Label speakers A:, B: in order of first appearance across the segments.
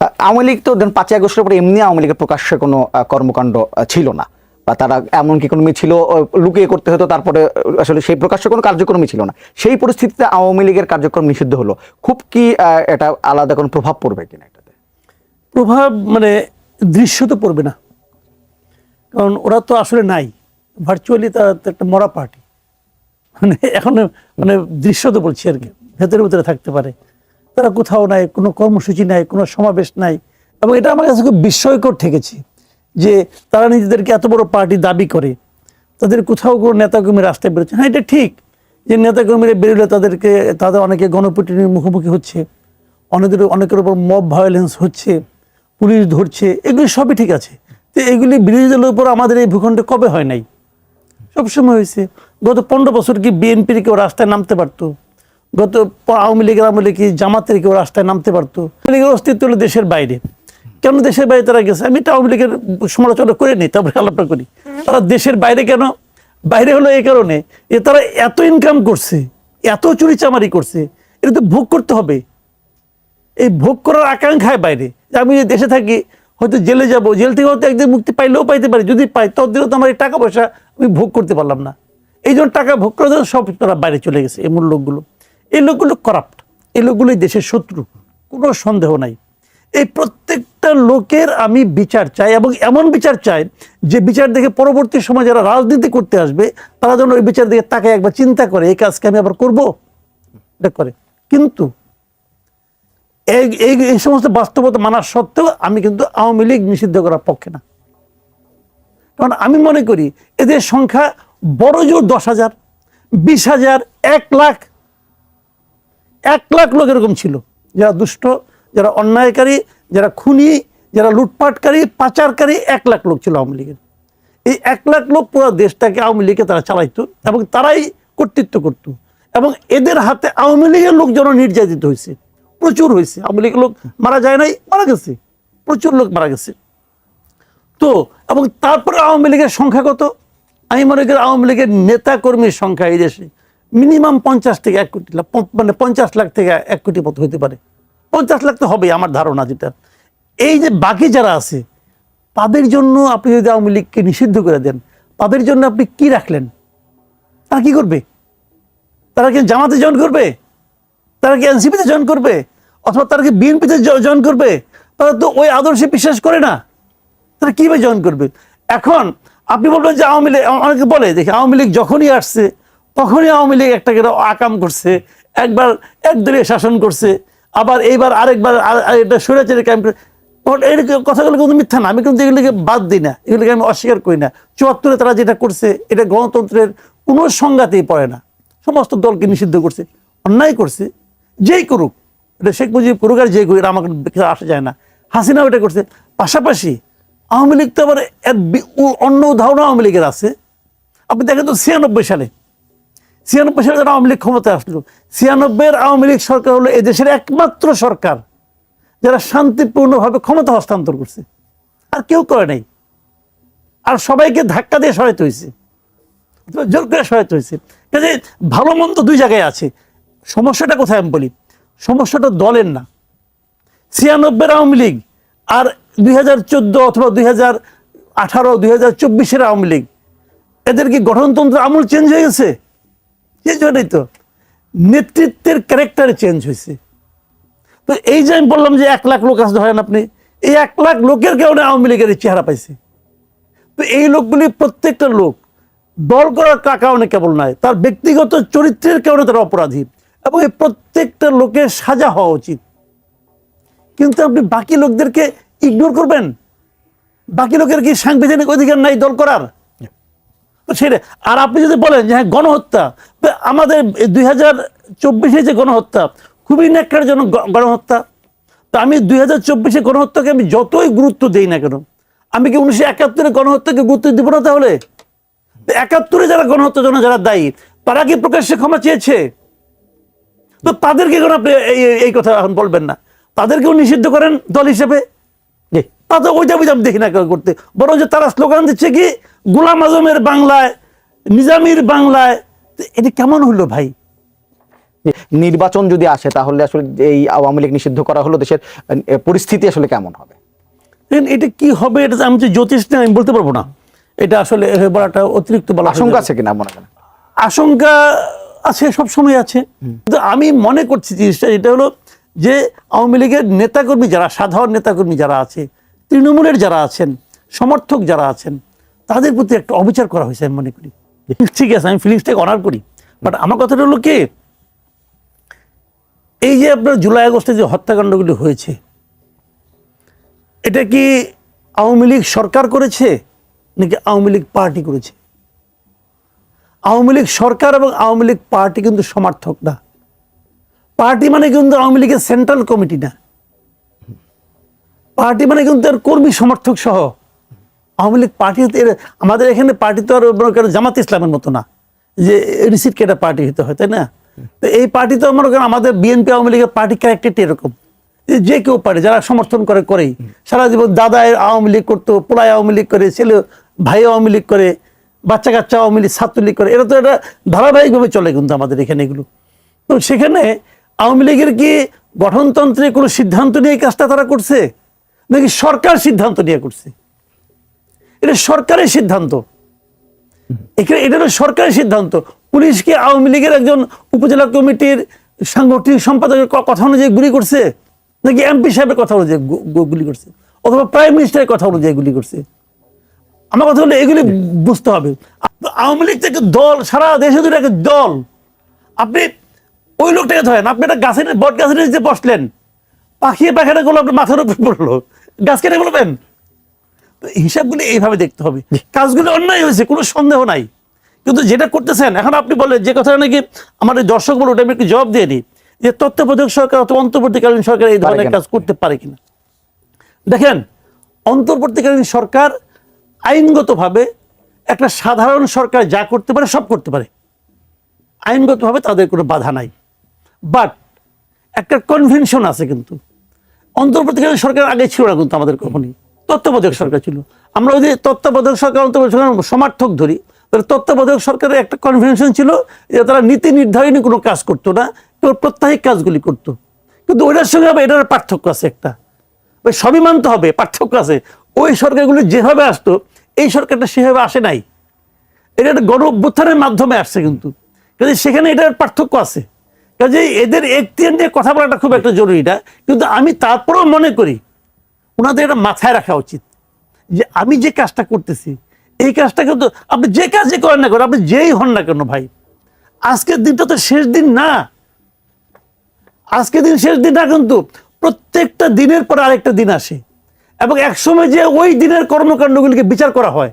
A: আওয়ামী লীগ তো দেন পাঁচই আগস্টের পরে এমনি আওয়ামী লীগের প্রকাশ্যে কোনো কর্মকাণ্ড ছিল না। বা তারা এমনকি কোনো ছিল লুকিয়ে করতে হতো, তারপরে আসলে সেই প্রকাশ্যে কোনো কার্যক্রমই ছিল না। সেই পরিস্থিতিতে আওয়ামী লীগের কার্যক্রম নিষিদ্ধ হলো। খুব কি এটা আলাদা কোনো প্রভাব পড়বে কিনা এটাতে?
B: প্রভাব মানে দৃশ্য তো পড়বে না। কারণ ওরা তো আসলে নাই। ভার্চুয়ালি তারা তো একটা মরা পার্টি মানে এখন মানে দৃশ্য তো বলছি আর কি। ভেতরে ভেতরে থাকতে পারে। তারা কোথাও নাই, কোনো কর্মসূচি নাই, কোনো সমাবেশ নাই। এবং এটা আমার কাছে খুব বিস্ময়কর ঠেকেছে যে তারা নিজেদেরকে এত বড় পার্টি দাবি করে। তাদের কোথাও কোনো নেতাকর্মী রাস্তায় বেরোচ্ছে। হ্যাঁ এটা ঠিক যে নেতাকর্মীরা বেরোলে তাদেরকে, তাদের অনেকে গণপিটুনির মুখোমুখি হচ্ছে, অনেকের অনেকের উপর মব ভায়োলেন্স হচ্ছে, পুলিশ ধরছে, এগুলি সবই ঠিক আছে। তো এগুলি বিরোধী দলের উপর আমাদের এই ভূখণ্ডে কবে হয় নাই? সবসময় হয়েছে। গত পনেরো বছর কি বিএনপির কেউ রাস্তায় নামতে পারতো? গত আওয়ামী লীগের আমলে কি জামাতের কেউ রাস্তায় নামতে পারতো? আওয়ামী লীগের অস্তিত্ব হলো দেশের বাইরে। কেন দেশের বাইরে তারা গেছে? আমি এটা আওয়ামী লীগের সমালোচনা করে নিই, তারপরে আলাপটা করি। তারা দেশের বাইরে কেন? বাইরে হলো এই কারণে যে তারা এত ইনকাম করছে, এত চুরি চামারি করছে, এটা তো ভোগ করতে হবে। এই ভোগ করার আকাঙ্ক্ষায় বাইরে। যে আমি যদি দেশে থাকি, হয়তো জেলে যাব, জেল থেকে হয়তো একদিন মুক্তি পাইলেও পাইতে পারি। যদি পাই ততদিনও তো আমার এই টাকা পয়সা আমি ভোগ করতে পারলাম না। এই জন্য টাকা ভোগ করার জন্য সব তারা বাইরে চলে গেছে এমন লোকগুলো। এই লোকগুলো করাপ্ট এই লোকগুলোই দেশের শত্রু, কোনো সন্দেহ নাই। এই প্রত্যেকটা লোকের আমি বিচার চাই এবং এমন বিচার চাই যে বিচার দেখে পরবর্তী সময় যারা রাজনীতি করতে আসবে, তারা যেন ওই বিচার দিকে তাকে একবার চিন্তা করে, এই কাজকে আমি আবার করব? এটা করে। কিন্তু এই এই সমস্ত বাস্তবতা মানার সত্ত্বেও আমি কিন্তু আওয়ামী লীগ নিষিদ্ধ করার পক্ষে না। কারণ আমি মনে করি এদের সংখ্যা বড় জোর দশ হাজার, বিশ হাজার, এক লাখ এক লাখ লোক এরকম ছিল। যারা দুষ্ট, যারা অন্যায়কারী, যারা খুনি, যারা লুটপাটকারী, পাচারকারী, এক লাখ লোক ছিল আওয়ামী লীগের। এই এক লাখ লোক পুরো দেশটাকে আওয়ামী লীগে তারা চালাইতো এবং তারাই কর্তৃত্ব করত। এবং এদের হাতে আওয়ামী লীগের লোক যেন নির্যাতিত হয়েছে, প্রচুর হয়েছে। আওয়ামী লীগের লোক মারা যায় নাই, মারা গেছে। প্রচুর লোক মারা গেছে। তো, এবং তারপরে আওয়ামী লীগের সংখ্যা কত? আমি মনে করি আওয়ামী লীগের নেতা কর্মীর সংখ্যা এই দেশে মিনিমাম পঞ্চাশ থেকে এক কোটি মানে পঞ্চাশ লাখ থেকে এক কোটি মতো হতে পারে। পঞ্চাশ লাখ তো হবেই আমার ধারণা যেটা। এই যে বাকি যারা আছে, তাদের জন্য আপনি যদি আওয়ামী লীগকে নিষিদ্ধ করে দেন, তাদের জন্য আপনি কি রাখলেন? তারা কি করবে? তারা কি জামাতে জয়েন করবে? তারা কি এনসিপিতে জয়েন করবে? অথবা তারা কি বিএনপিতে জয়েন করবে? তারা তো ওই আদর্শে বিশ্বাস করে না। তারা কীভাবে জয়েন করবে? এখন আপনি বলবেন যে আওয়ামী লীগ, অনেকে বলে, দেখি আওয়ামী লীগ যখনই আসছে তখনই আওয়ামী লীগ একটা করে আকাম করছে, একবার একদলীয় শাসন করছে, আবার এইবার আরেকবার আর- আর এটা স্বৈরাচারী ক্যাম্প এই কথাগুলো কিন্তু মিথ্যা না। আমি কিন্তু এগুলিকে বাদ দিই না। এগুলিকে আমি অস্বীকার করি না। চুয়াত্তরে তারা যেটা করছে, এটা গণতন্ত্রের কোনো সংঘাতেই পড়ে না। সমস্ত দলকে নিষিদ্ধ করছে, অন্যায় করছে, যেই করুক। এটা শেখ মুজিব করুক আর যে করুক, এটা আমাকে আসা যায় না। হাসিনাও এটা করছে। পাশাপাশি আওয়ামী লীগ তো আবার এর অন্য উদাহরণ আওয়ামী লীগের আছে। আপনি দেখেন তো ছিয়ানব্বই সালে ছিয়ানব্বই সালে যারা আওয়ামী লীগ ক্ষমতায় আসলো, ছিয়ানব্বইয়ের আওয়ামী লীগ সরকার হলো এদেশের একমাত্র সরকার যারা শান্তিপূর্ণভাবে ক্ষমতা হস্তান্তর করছে। আর কেউ করে নাই। আর সবাইকে ধাক্কা দিয়ে সহায়তা হয়েছে। জোর করে সহায়তা হয়েছে। কাজে ভালো মন্দ দুই জায়গায় আছে। সমস্যাটা কোথায় আমি বলি? সমস্যাটা দলের না। ছিয়ানব্বই আওয়ামী লীগ আর দুই হাজার চোদ্দ অথবা দুই হাজার আঠারো, দুই হাজার চব্বিশের আওয়ামী লীগ, এদের কি গঠনতন্ত্র আমূল চেঞ্জ হয়ে গেছে? হয় নাই তো নেতৃত্বের ক্যারেক্টারে চেঞ্জ হয়েছে। তো এই যে আমি বললাম যে এক লাখ লোক আসতে হয় না আপনি, এই এক লাখ লোকের কারণে আওয়ামী লীগের চেহারা পাইছে। তো এই লোকগুলি প্রত্যেকটা লোক দল করার কারণে কেবল নয়, তার ব্যক্তিগত চরিত্রের কারণে তারা অপরাধী এবং এই প্রত্যেকটা লোকের সাজা হওয়া উচিত। কিন্তু আপনি বাকি লোকদেরকে ইগনোর করবেন? বাকি লোকের কি সাংবিধানিক অধিকার নাই দল করার? সেটা আর আপনি যদি বলেন যে হ্যাঁ গণহত্যা তো আমাদের দুই হাজার চব্বিশে যে গণহত্যা, খুবই ন্যাক্কার জন্য গণহত্যা। তো আমি দুই হাজার চব্বিশে গণহত্যাকে আমি যতই গুরুত্ব দিই না কেন, আমি কি উনিশশো একাত্তরে গণহত্যাকে গুরুত্ব দিব না তাহলে? একাত্তরে যারা গণহত্যার জন্য যারা দায়ী, তারা কি প্রকাশ্যে ক্ষমা চেয়েছে? তো তাদেরকে কেন আপনি এই কথা এখন বলবেন না। তাদেরকেও নিষিদ্ধ করেন দল হিসেবে।
A: জি
B: তা তো ওইটা বুঝে আমি দেখি না করতে। বরং যে তারা স্লোগান দিচ্ছে কি গোলাম আজমের বাংলায় নিজামির বাংলায়। এটা কেমন হলো ভাই?
A: নির্বাচন যদি আসে তাহলে আসলে এই আওয়ামী লীগ নিষিদ্ধ করা হলো দেশের পরিস্থিতি আসলে কেমন হবে?
B: এটা কি হবে এটা আমি যে জ্যোতিষ না আমি বলতে পারব না। এটা আসলে বলাটা অতিরিক্ত বলা
A: আশঙ্কা। আছে কিনা মনে করেন?
B: আশঙ্কা আছে সব সময় আছে কিন্তু আমি মনে করছি জিনিসটা এটা হলো যে আওয়ামী লীগের নেতাকর্মী যারা সাধারণ নেতাকর্মী যারা আছে তৃণমূলের যারা আছেন, সমর্থক যারা আছেন, তাদের প্রতি একটা অবিচার করা হয়েছে আমি মনে করি। ঠিক আছে, আমি ফিলিংসটাকে অনার করি বাট আমার কথাটা হলো কি, এই যে আপনার জুলাই আগস্টে যে হত্যাকাণ্ডগুলি হয়েছে, এটা কি আওয়ামী লীগ সরকার করেছে, নাকি আওয়ামী লীগ পার্টি করেছে? আওয়ামী লীগ সরকার এবং আওয়ামী লীগ পার্টি কিন্তু সমার্থক না। পার্টি মানে কিন্তু আওয়ামী লীগের সেন্ট্রাল কমিটি না। পার্টি মানে কিন্তু এর কর্মী, সমর্থক সহ। আওয়ামী লীগ পার্টি আমাদের এখানে পার্টি তো আর জামাত ইসলামের মতো না, যে রিসিট কেটে পার্টি হতে হয়, তাই না? তো এই পার্টি তো মনে করেন আমাদের বিএনপি, আওয়ামী লীগের পার্টি ক্যারেক্টারটি এরকম। যে কেউ পারে, যারা সমর্থন করে, করেই। সারা জীবন দাদা আওয়ামী লীগ করতো পোলায় আওয়ামী লীগ করে, ছেলে, ভাই আওয়ামী লীগ করে, বাচ্চা কাচ্চা আওয়ামী লীগ, ছাত্রলীগ করে এটা তো এটা ধারাবাহিকভাবে চলে কিন্তু আমাদের এখানে এগুলো। তো সেখানে আওয়ামী লীগের কি গঠনতন্ত্রে কোনো সিদ্ধান্ত নিয়ে কাজটা তারা করছে? নাকি সরকার সিদ্ধান্ত নিয়ে করছে। এটা সরকারের সিদ্ধান্ত। এখানে এটা হলো সরকারের সিদ্ধান্ত। পুলিশকে আওয়ামী লীগের একজন উপজেলা কমিটির সাংগঠনিক সম্পাদকের কথা অনুযায়ী গুলি করছে, নাকি এমপি সাহেবের কথা অনুযায়ী গুলি করছে, অথবা প্রাইম মিনিস্টারের কথা অনুযায়ী গুলি করছে। আমার কথা হলো এগুলি বুঝতে হবে। আওয়ামী লীগ থেকে দল, সারা দেশে জুড়ে একটা দল। আপনি ওই লোকটাকে ধরেন, আপনি একটা গাছের বট গাছের নিচে বসলেন পাখিয়ে পাখাটা গুলো আপনার মাথার উপর পড়ল গাছ কেটে বলবেন তো হিসাবগুলো এইভাবে দেখতে হবে। কাজগুলি অন্যায় হয়েছে কোনো সন্দেহ নাই। কিন্তু যেটা করতেছেন এখন আপনি বলেন যে কথা নাকি আমাদের দর্শক বলে ওটা আমি একটু জবাব দিয়ে নিই যে তত্ত্বাবধায়ক সরকার অথবা অন্তর্বর্তীকালীন সরকার এই ধরনের কাজ করতে পারে কিনা? দেখেন অন্তর্বর্তীকালীন সরকার আইনগতভাবে একটা সাধারণ সরকার যা করতে পারে সব করতে পারে। আইনগতভাবে তাদের কোনো বাধা নাই। বাট একটা কনভেনশন আছে কিন্তু। অন্তর্বর্তীকালীন সরকার আগে ছিল না কিন্তু আমাদের কখনই। তত্ত্বাবধায়ক সরকার ছিল। আমরা যদি তত্ত্বাবধায়ক সরকার অন্তর্বর্তী সমর্থক ধরি, তাহলে তত্ত্বাবধায়ক সরকারের একটা কনভেনশন ছিল যে তারা নীতি নির্ধারণী কোনো কাজ করতো না, কেবল প্রত্যাহিক কাজগুলি করতো। কিন্তু ওইটার সঙ্গে আবার এটার পার্থক্য আছে একটা। সবই মানতে হবে, পার্থক্য আছে। ওই সরকারগুলি যেভাবে আসতো, এই সরকারটা সেভাবে আসে নাই। এটা একটা গণ অভ্যুত্থানের মাধ্যমে আসছে কিন্তু। কাজে সেখানে এটার পার্থক্য আছে। কাজে এদের এখতিয়ার নিয়ে কথা বলাটা খুব একটা জরুরি না। কিন্তু আমি তারপরেও মনে করি, ওনাদের এটা মাথায় রাখা উচিত যে আমি যে কাজটা করতেছি, এই কাজটা কিন্তু আপনি যে কাজই করেন না করেন আপনি যেই হন না কেন ভাই, আজকের দিনটা তো শেষ দিন না। আজকের দিন শেষ দিন না কিন্তু প্রত্যেকটা দিনের পর আরেকটা দিন আসে এবং একসময় যে ওই দিনের কর্মকাণ্ডগুলিকে বিচার করা হয়।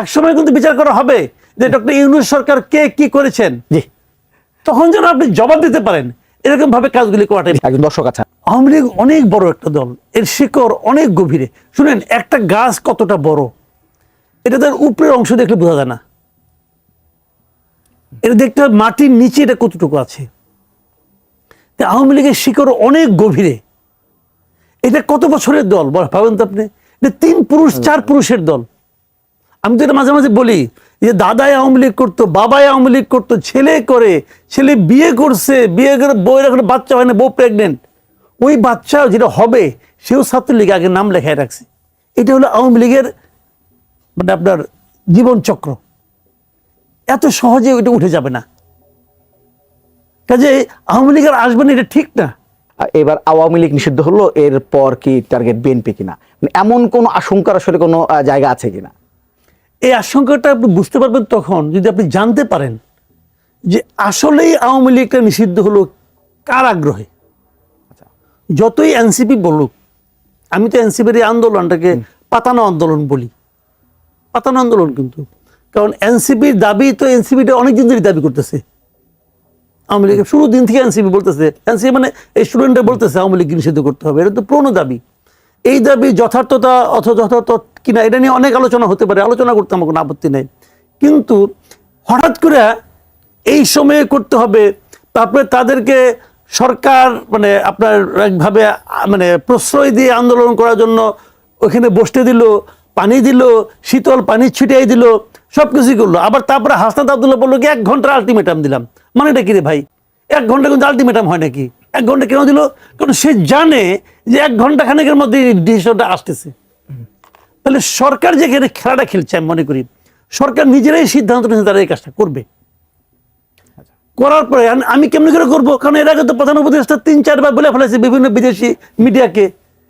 B: একসময় কিন্তু বিচার করা হবে যে ডক্টর ইউনুস সরকার কে কি করেছেন।
A: জি।
B: তখন যেন আপনি জবাব দিতে পারেন। এরকম ভাবে কাজগুলি করাটাই
A: একজন দর্শক আছে
B: আওয়ামী লীগ অনেক বড় একটা দল। এর শিকড় অনেক গভীরে। শুনেন একটা গাছ কতটা বড়? এটা তার উপরের অংশ দেখলে বোঝা যায় না। এটা দেখতে হবে মাটির নিচে এটা কতটুকু আছে। তা আওয়ামী লীগের শিকড় অনেক গভীরে। এটা কত বছরের দল? ভাবেন তো আপনি। এটা তিন পুরুষ চার পুরুষের দল। আমি তো এটা মাঝে মাঝে বলি যে দাদাই আওয়ামী লীগ করতো, বাবাই আওয়ামী লীগ করতো, ছেলে করে, ছেলে বিয়ে করছে, বিয়ে করে বউয়ের এখন বাচ্চা হয় না, বউ প্রেগনেন্ট ওই বাচ্চা যেটা হবে, সেও ছাত্রলীগ আগে নাম লেখায় রাখছে। এটা হলো আওয়ামী লীগের মানে আপনার জীবন চক্র। এত সহজে ওইটা উঠে যাবে না। কাজে আওয়ামী লীগের আসবে না, এটা ঠিক না।
A: এবার আওয়ামী লীগ নিষিদ্ধ হলো, এরপর কি টার্গেট বিএনপি কিনা? মানে এমন কোন আশঙ্কার আসলে কোনো জায়গা আছে কিনা?
B: এই আশঙ্কাটা আপনি বুঝতে পারবেন তখন যদি আপনি জানতে পারেন যে আসলেই আওয়ামী লীগটা নিষিদ্ধ হলো কার আগ্রহে? যতই এনসিপি বলুক আমি তো এনসিপির এই আন্দোলনটাকে পাতানো আন্দোলন বলি। পাতানো আন্দোলন কিন্তু। কারণ এনসিপির দাবি তো এনসিপিটা অনেকদিন ধরে দাবি করতেছে। আওয়ামী লীগের শুরু দিন থেকে এনসিপি বলতেছে। এনসিপি মানে এই স্টুডেন্টরা বলতেছে আওয়ামী লীগ নিষিদ্ধ করতে হবে। এটা তো পুরনো দাবি। এই দাবি যথার্থতা অথবা যথার্থ কিনা, এটা নিয়ে অনেক আলোচনা হতে পারে, আলোচনা করতে আমার কোনো আপত্তি নেই। কিন্তু হঠাৎ করে এই সময়ে করতে হবে, তারপরে তাদেরকে সরকার মানে আপনার একভাবে মানে প্রশ্রয় দিয়ে আন্দোলন করার জন্য ওখানে বসতে দিল, পানি দিল, শীতল পানি ছিটিয়ে দিল সব কিছুই করল। আবার তারপরে হাসনাত আবদুল্লাহ বলল কি, এক ঘণ্টার আলটিমেটাম দিলাম। মানেটা কি রে ভাই? এক ঘণ্টা কিন্তু আলটিমেটাম হয় নাকি? এক ঘণ্টা কেন দিল? কারণ সে জানে যে এক ঘণ্টা খানেকের মধ্যে ডিসিশনটা আসতেছে। তাহলে সরকার যেখানে খেলাটা খেলছে আমি মনে করি সরকার নিজেরাই সিদ্ধান্ত নিয়ে তারা এই কাজটা করবে। করার পরে আমি কেমনি করে করব? কারণ এর আগে তো প্রধান উপদেষ্টা তিন চারবার বলে ফেলেছে বিভিন্ন বিদেশি মিডিয়াকে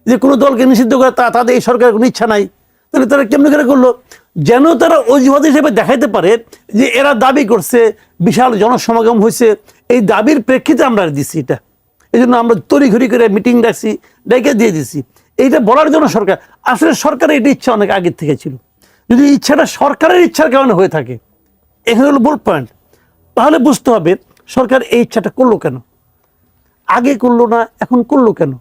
B: যে কোনো দলকে নিষিদ্ধ করে তা তাদের এই সরকারের কোনো ইচ্ছা নাই। তাহলে তারা কেমনি করে করল? যেন তারা অজুহাত হিসেবে দেখাইতে পারে যে এরা দাবি করছে বিশাল জনসমাগম হয়েছে। এই দাবির প্রেক্ষিতে আমরা দিচ্ছি এটা। এই জন্য আমরা তড়িঘড়ি করে মিটিং ডাকছি ডেকে দিয়ে দিছি। এইটা বলার জন্য সরকার, আসলে সরকারের এটা ইচ্ছা অনেক আগের থেকে ছিল। যদি ইচ্ছাটা সরকারের ইচ্ছার কারণে হয়ে থাকে, এখানে হলো বোল্ড পয়েন্ট তাহলে বুঝতে হবে সরকার এই ইচ্ছাটা করল কেন? আগে করল না, এখন করল কেন?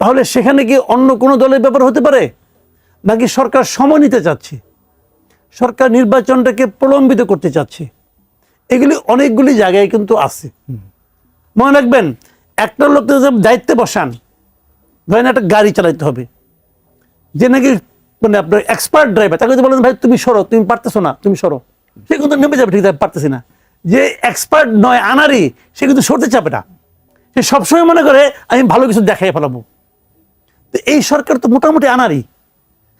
B: তাহলে সেখানে কি অন্য কোনো দলের ব্যাপার হতে পারে? নাকি সরকার সময় নিতে চাচ্ছে? সরকার নির্বাচনটাকে প্রলম্বিত করতে চাচ্ছে? এগুলি অনেকগুলি জায়গায় কিন্তু আছে। মনে রাখবেন, একটা যদি দায়িত্বে বসান, ধরেন একটা গাড়ি চালাইতে হবে। যে নাকি মানে আপনার এক্সপার্ট ড্রাইভার তাকে যদি বলেন, ভাই, তুমি সরো, তুমি পারতেছো না, তুমি সরো। সে কিন্তু নেমে যাবে, ঠিক পারতেছি না। যে এক্সপার্ট নয় আনারই সে কিন্তু সরতে চাবে না। সে সবসময় মনে করে, আমি ভালো কিছু দেখাই ফেলাবো। তো এই সরকার তো মোটামুটি আনারই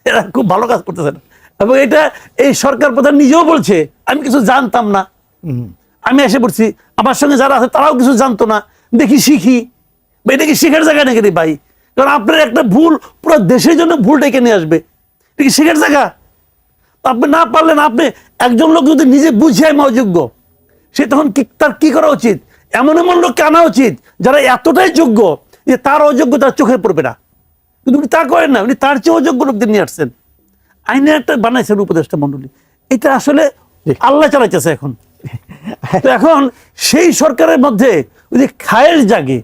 B: এরা খুব ভালো কাজ করতেছে এবং এটা এই সরকার প্রধান নিজেও বলছে, আমি কিছু জানতাম না। আমি এসে পড়ছি আমার সঙ্গে যারা আছে তারাও কিছু জানতো না। দেখি শিখি। বা এটা কি শেখার জায়গা নাকি রে ভাই? কারণ আপনার একটা ভুল পুরো দেশের জন্য ভুল ডেকে নিয়ে আসবে। এটা কি শেখার জায়গা? আপনি না পারলেন আপনি একজন লোক যদি নিজে বুঝে আমি অযোগ্য সে তখন কি তার কি করা উচিত? এমন এমন লোককে আনা উচিত যারা এতটাই যোগ্য যে তার অযোগ্যতা চোখে পড়বে না। কিন্তু উনি তা করেন না উনি তার চেয়ে অযোগ্য লোকদের নিয়ে আসছেন। আইনে একটা বানাইছেন উপদেষ্টা মন্ডলী। এটা আসলে আল্লাহ চালাইতেছে এখন। এখন সেই সরকারের মধ্যে যদি খায়ের জাগে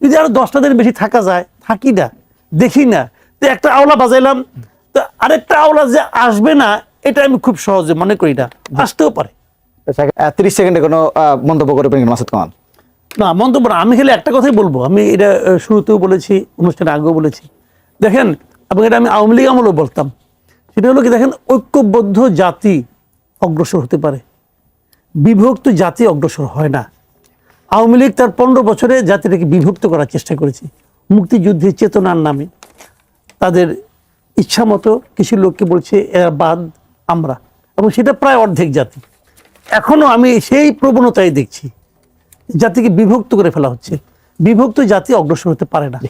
B: যদি আরও দশটা দিন বেশি থাকা যায় থাকি না দেখি না তো একটা আওলা বাজাইলাম তো আরেকটা আওলা যে আসবে না এটা আমি খুব সহজে মনে করি না আসতেও পারে।
A: তিরিশ সেকেন্ডে কোনো মন্তব্য করবেন মাসুদ কামাল?
B: না মন্তব্য না আমি খালি একটা কথাই বলব আমি এটা শুরুতেও বলেছি অনুষ্ঠানে আগেও বলেছি। দেখেন এবং এটা আমি আওয়ামী লীগ আমলেও বলতাম সেটা হলো কি দেখেন ঐক্যবদ্ধ জাতি অগ্রসর হতে পারে। বিভক্ত জাতি অগ্রসর হয় না। আওয়ামী লীগ তার পনেরো বছরে জাতিটাকে বিভক্ত করার চেষ্টা করেছে। মুক্তিযুদ্ধের চেতনার নামে। তাদের ইচ্ছা মতো কিছু লোককে বলছে, এরা বাদ, আমরা। এবং সেটা প্রায় অর্ধেক জাতি। এখনও আমি সেই প্রবণতাই দেখছি। জাতিকে বিভক্ত করে ফেলা হচ্ছে। বিভক্ত জাতি অগ্রসর হতে পারে না।